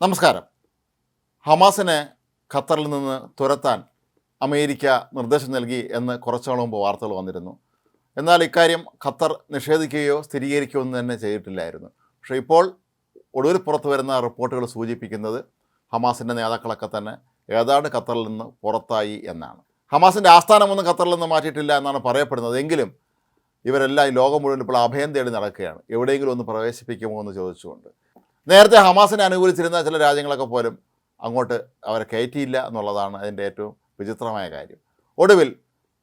നമസ്കാരം. ഹമാസിനെ ഖത്തറിൽ നിന്ന് തുരത്താൻ അമേരിക്ക നിർദ്ദേശം നൽകി എന്ന് കുറച്ചാൾ മുമ്പ് വാർത്തകൾ വന്നിരുന്നു. എന്നാൽ ഇക്കാര്യം ഖത്തർ നിഷേധിക്കുകയോ സ്ഥിരീകരിക്കുകയോ ഒന്നും തന്നെ ചെയ്തിട്ടില്ലായിരുന്നു. പക്ഷേ ഇപ്പോൾ ഒടുവിൽ പുറത്തു വരുന്ന റിപ്പോർട്ടുകൾ സൂചിപ്പിക്കുന്നത് ഹമാസിന്റെ നേതാക്കളൊക്കെ തന്നെ ഏതാണ്ട് ഖത്തറിൽ നിന്ന് പുറത്തായി എന്നാണ്. ഹമാസിന്റെ ആസ്ഥാനമൊന്നും ഖത്തറിൽ നിന്ന് മാറ്റിയിട്ടില്ല എന്നാണ് പറയപ്പെടുന്നത്. എങ്കിലും ഇവരെല്ലാം ലോകം മുഴുവൻ ഇപ്പോൾ അഭയം തേടി നടക്കുകയാണ്. എവിടെയെങ്കിലും ഒന്ന് പ്രവേശിപ്പിക്കുമോ എന്ന് ചോദിച്ചുകൊണ്ട്. നേരത്തെ ഹമാസിനെ അനുകൂലിച്ചിരുന്ന ചില രാജ്യങ്ങളൊക്കെ പോലും അങ്ങോട്ട് അവരെ കയറ്റിയില്ല എന്നുള്ളതാണ് അതിന്റെ ഏറ്റവും വിചിത്രമായ കാര്യം. ഒടുവിൽ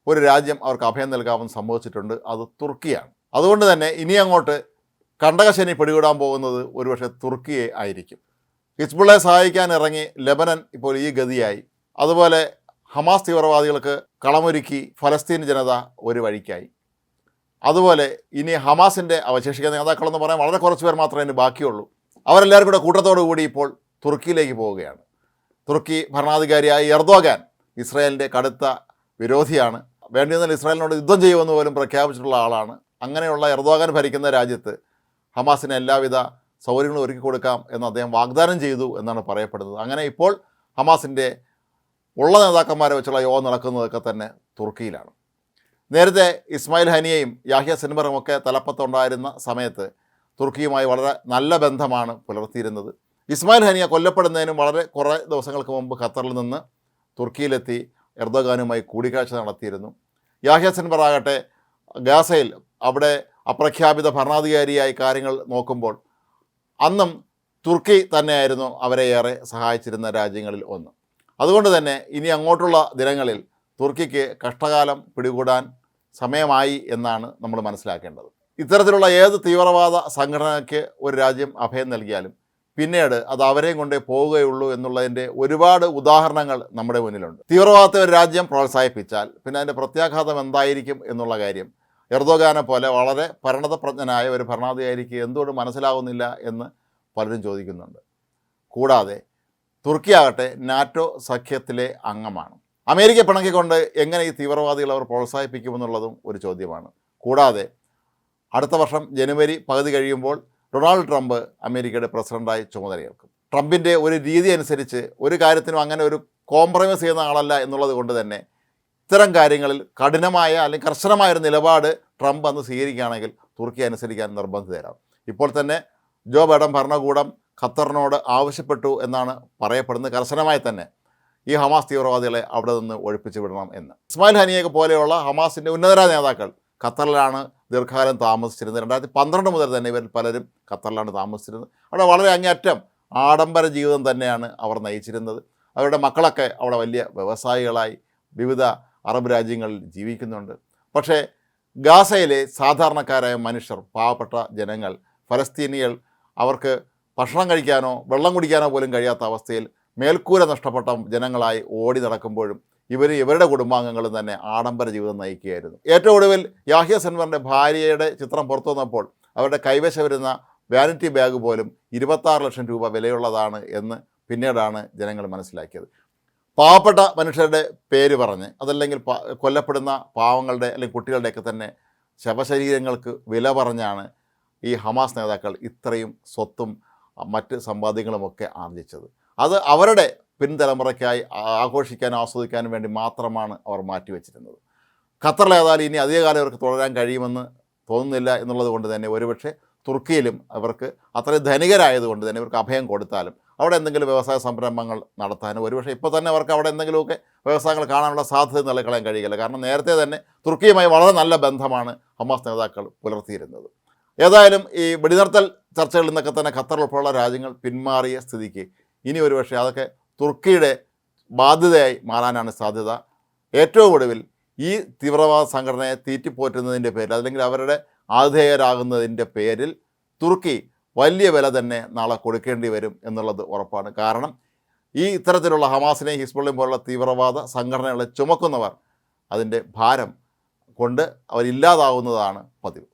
ഒരു രാജ്യം അവർക്ക് അഭയം നൽകാമെന്ന് സംഭവിച്ചിട്ടുണ്ട് അത് തുർക്കിയാണ്. അതുകൊണ്ട് തന്നെ ഇനി അങ്ങോട്ട് കണ്ടകശനി പിടികൂടാൻ പോകുന്നത് ഒരുപക്ഷെ തുർക്കിയെ ആയിരിക്കും. ഹിസ്ബുള്ളയെ സഹായിക്കാൻ ഇറങ്ങി ലെബനൻ ഇപ്പോൾ ഈ ഗതിയായി. അതുപോലെ ഹമാസ് തീവ്രവാദികൾക്ക് കളമൊരുക്കി ഫലസ്തീൻ ജനത ഒരു വഴിക്കായി. അതുപോലെ ഇനി ഹമാസിന്റെ അവശേഷിക്കുന്ന നേതാക്കളെന്ന് പറയാൻ വളരെ കുറച്ച് പേർ മാത്രമേ ഇനി ബാക്കിയുള്ളൂ. അവരെല്ലാവരും കൂടെ കൂട്ടത്തോടു കൂടി ഇപ്പോൾ തുർക്കിയിലേക്ക് പോവുകയാണ്. തുർക്കി ഭരണാധികാരിയായ എർദോഗാൻ ഇസ്രായേലിന്റെ കടുത്ത വിരോധിയാണ്. വേണ്ടിയെന്നാൽ ഇസ്രായേലിനോട് യുദ്ധം ചെയ്യുമെന്ന് പോലും പ്രഖ്യാപിച്ചിട്ടുള്ള ആളാണ്. അങ്ങനെയുള്ള എർദോഗാൻ ഭരിക്കുന്ന രാജ്യത്ത് ഹമാസിന് എല്ലാവിധ സൗകര്യങ്ങളും ഒരുക്കി കൊടുക്കാം എന്ന് അദ്ദേഹം വാഗ്ദാനം ചെയ്തു എന്നാണ് പറയപ്പെടുന്നത്. അങ്ങനെ ഇപ്പോൾ ഹമാസിന്റെ ഉള്ള നേതാക്കന്മാരെ വെച്ചുള്ള യോഗം നടക്കുന്നതൊക്കെ തന്നെ തുർക്കിയിലാണ്. നേരത്തെ ഇസ്മായിൽ ഹനിയയും യാഹിയ സിൻബറും ഒക്കെ തലപ്പത്തുണ്ടായിരുന്ന സമയത്ത് തുർക്കിയുമായി വളരെ നല്ല ബന്ധമാണ് പുലർത്തിയിരുന്നത്. ഇസ്മായിൽ ഹനിയ കൊല്ലപ്പെടുന്നതിനും വളരെ കുറേ ദിവസങ്ങൾക്ക് മുമ്പ് ഖത്തറിൽ നിന്ന് തുർക്കിയിലെത്തി എർദോഗാനുമായി കൂടിക്കാഴ്ച നടത്തിയിരുന്നു. യാഹ്യ സിൻബർ ആകട്ടെ ഗാസയിൽ അവിടെ അപ്രഖ്യാപിത ഭരണാധികാരിയായി കാര്യങ്ങൾ നോക്കുമ്പോൾ അന്നും തുർക്കി തന്നെയായിരുന്നു അവരെ ഏറെ സഹായിച്ചിരുന്ന രാജ്യങ്ങളിൽ ഒന്ന്. അതുകൊണ്ട് തന്നെ ഇനി അങ്ങോട്ടുള്ള ദിനങ്ങളിൽ തുർക്കിക്ക് കഷ്ടകാലം പിടികൂടാൻ സമയമായി എന്നാണ് നമ്മൾ മനസ്സിലാക്കേണ്ടത്. ഇത്തരത്തിലുള്ള ഏത് തീവ്രവാദ സംഘടനയ്ക്ക് ഒരു രാജ്യം അഭയം നൽകിയാലും പിന്നീട് അത് അവരെയും കൊണ്ടേ പോവുകയുള്ളൂ എന്നുള്ളതിന്റെ ഒരുപാട് ഉദാഹരണങ്ങൾ നമ്മുടെ മുന്നിലുണ്ട്. തീവ്രവാദത്തെ ഒരു രാജ്യം പ്രോത്സാഹിപ്പിച്ചാൽ പിന്നെ അതിന്റെ പ്രത്യാഘാതം എന്തായിരിക്കും എന്നുള്ള കാര്യം എർദോഗാനെ പോലെ വളരെ പരിണതപ്രജ്ഞനായ ഒരു ഭരണാധികാരിക്ക് എന്തുകൊണ്ട് മനസ്സിലാവുന്നില്ല എന്ന് പലരും ചോദിക്കുന്നുണ്ട്. കൂടാതെ തുർക്കിയാകട്ടെ നാറ്റോ സഖ്യത്തിലെ അംഗമാണ്. അമേരിക്ക പിണക്കിക്കൊണ്ട് എങ്ങനെ ഈ തീവ്രവാദികൾ അവർ പ്രോത്സാഹിപ്പിക്കുമെന്നുള്ളതും ഒരു ചോദ്യമാണ്. കൂടാതെ അടുത്ത വർഷം ജനുവരി പകുതി കഴിയുമ്പോൾ ഡൊണാൾഡ് ട്രംപ് അമേരിക്കയുടെ പ്രസിഡന്റായി ചുമതലയേൽക്കും. ട്രംപിന്റെ ഒരു രീതി അനുസരിച്ച് ഒരു കാര്യത്തിനും അങ്ങനെ ഒരു കോംപ്രമൈസ് ചെയ്യുന്ന ആളല്ല എന്നുള്ളത് കൊണ്ട് തന്നെ ഇത്തരം കാര്യങ്ങളിൽ കഠിനമായ അല്ലെങ്കിൽ കർശനമായ ഒരു നിലപാട് ട്രംപ് അന്ന് സ്വീകരിക്കുകയാണെങ്കിൽ തുർക്കി അനുസരിക്കാൻ നിർബന്ധിതരാകും. ഇപ്പോൾ തന്നെ ജോ ബൈഡൻ ഭരണകൂടം ഖത്തറിനോട് ആവശ്യപ്പെട്ടു എന്നാണ് പറയപ്പെടുന്നത്. കർശനമായി തന്നെ ഈ ഹമാസ് തീവ്രവാദികളെ അവിടെ നിന്ന് ഒഴിപ്പിച്ചു വിടണം എന്ന്. ഇസ്മായിൽ ഹനിയൊക്കെ പോലെയുള്ള ഹമാസിന്റെ ഉന്നതരായ നേതാക്കൾ ഖത്തറിലാണ് ദീർഘകാലം താമസിച്ചിരുന്നത്. രണ്ടായിരത്തി പന്ത്രണ്ട് മുതൽ തന്നെ ഇവരിൽ പലരും ഖത്തറിലാണ് താമസിച്ചിരുന്നത്. അവിടെ വളരെ അങ്ങേയറ്റം ആഡംബര ജീവിതം തന്നെയാണ് അവർ നയിച്ചിരുന്നത്. അവരുടെ മക്കളൊക്കെ അവിടെ വലിയ വ്യവസായികളായി വിവിധ അറബ് രാജ്യങ്ങളിൽ ജീവിക്കുന്നുണ്ട്. പക്ഷേ ഗാസയിലെ സാധാരണക്കാരായ മനുഷ്യർ പാവപ്പെട്ട ജനങ്ങൾ ഫലസ്തീനികൾ അവർക്ക് ഭക്ഷണം കഴിക്കാനോ വെള്ളം കുടിക്കാനോ പോലും കഴിയാത്ത അവസ്ഥയിൽ മേൽക്കൂര നഷ്ടപ്പെട്ട ജനങ്ങളായി ഓടി നടക്കുമ്പോഴും ഇവർ ഇവരുടെ കുടുംബാംഗങ്ങളും തന്നെ ആഡംബര ജീവിതം നയിക്കുകയായിരുന്നു. ഏറ്റവും ഒടുവിൽ യാഹിയ സെൻവറിന്റെ ഭാര്യയുടെ ചിത്രം പുറത്തു വന്നപ്പോൾ അവരുടെ കൈവശം വരുന്ന വാനിറ്റി ബാഗ് പോലും ഇരുപത്താറ് ലക്ഷം രൂപ വിലയുള്ളതാണ് എന്ന് പിന്നീടാണ് ജനങ്ങൾ മനസ്സിലാക്കിയത്. പാവപ്പെട്ട മനുഷ്യരുടെ പേര് പറഞ്ഞ് അതല്ലെങ്കിൽ കൊല്ലപ്പെടുന്ന പാവങ്ങളുടെ അല്ലെങ്കിൽ കുട്ടികളുടെയൊക്കെ തന്നെ ശവശരീരങ്ങൾക്ക് വില പറഞ്ഞാണ് ഈ ഹമാസ് നേതാക്കൾ ഇത്രയും സ്വത്തും മറ്റ് സമ്പാദ്യങ്ങളുമൊക്കെ ആർജിച്ചത്. അത് അവരുടെ പിൻതലമുറയ്ക്കായി ആഘോഷിക്കാൻ ആസ്വദിക്കാനും വേണ്ടി മാത്രമാണ് അവർ മാറ്റിവെച്ചിരുന്നത്. ഖത്തറിലേതായാലും ഇനി അധികകാലം അവർക്ക് തുടരാൻ കഴിയുമെന്ന് തോന്നുന്നില്ല എന്നുള്ളത് കൊണ്ട് തന്നെ ഒരുപക്ഷെ തുർക്കിയിലും അവർക്ക് അത്രയും ധനികരായതുകൊണ്ട് തന്നെ ഇവർക്ക് അഭയം കൊടുത്താലും അവിടെ എന്തെങ്കിലും വ്യവസായ സംരംഭങ്ങൾ നടത്താനും ഒരുപക്ഷെ ഇപ്പോൾ തന്നെ അവർക്ക് അവിടെ എന്തെങ്കിലുമൊക്കെ വ്യവസായങ്ങൾ കാണാനുള്ള സാധ്യത നിലക്കളയാൻ കഴിയില്ല. കാരണം നേരത്തെ തന്നെ തുർക്കിയുമായി വളരെ നല്ല ബന്ധമാണ് ഹമാസ് നേതാക്കൾ പുലർത്തിയിരുന്നത്. ഏതായാലും ഈ വെടിനിർത്തൽ ചർച്ചകളിൽ നിന്നൊക്കെ തന്നെ ഖത്തർ ഉൾപ്പെടെയുള്ള രാജ്യങ്ങൾ പിന്മാറിയ സ്ഥിതിക്ക് ഇനി ഒരുപക്ഷെ അതൊക്കെ തുർക്കിയുടെ ബാധ്യതയായി മാറാനാണ് സാധ്യത. ഏറ്റവും ഒടുവിൽ ഈ തീവ്രവാദ സംഘടനയെ തീറ്റിപ്പോറ്റുന്നതിന്റെ പേരിൽ അല്ലെങ്കിൽ അവരുടെ ആതിഥേയരാകുന്നതിന്റെ പേരിൽ തുർക്കി വലിയ വില തന്നെ നാളെ കൊടുക്കേണ്ടി വരും എന്നുള്ളത് ഉറപ്പാണ്. കാരണം ഈ ഇത്തരത്തിലുള്ള ഹമാസിനെയും ഹിസ്ബുള്ളയും പോലുള്ള തീവ്രവാദ സംഘടനകളെ ചുമക്കുന്നവർ അതിന്റെ ഭാരം കൊണ്ട് അവരില്ലാതാവുന്നതാണ് പതിവ്.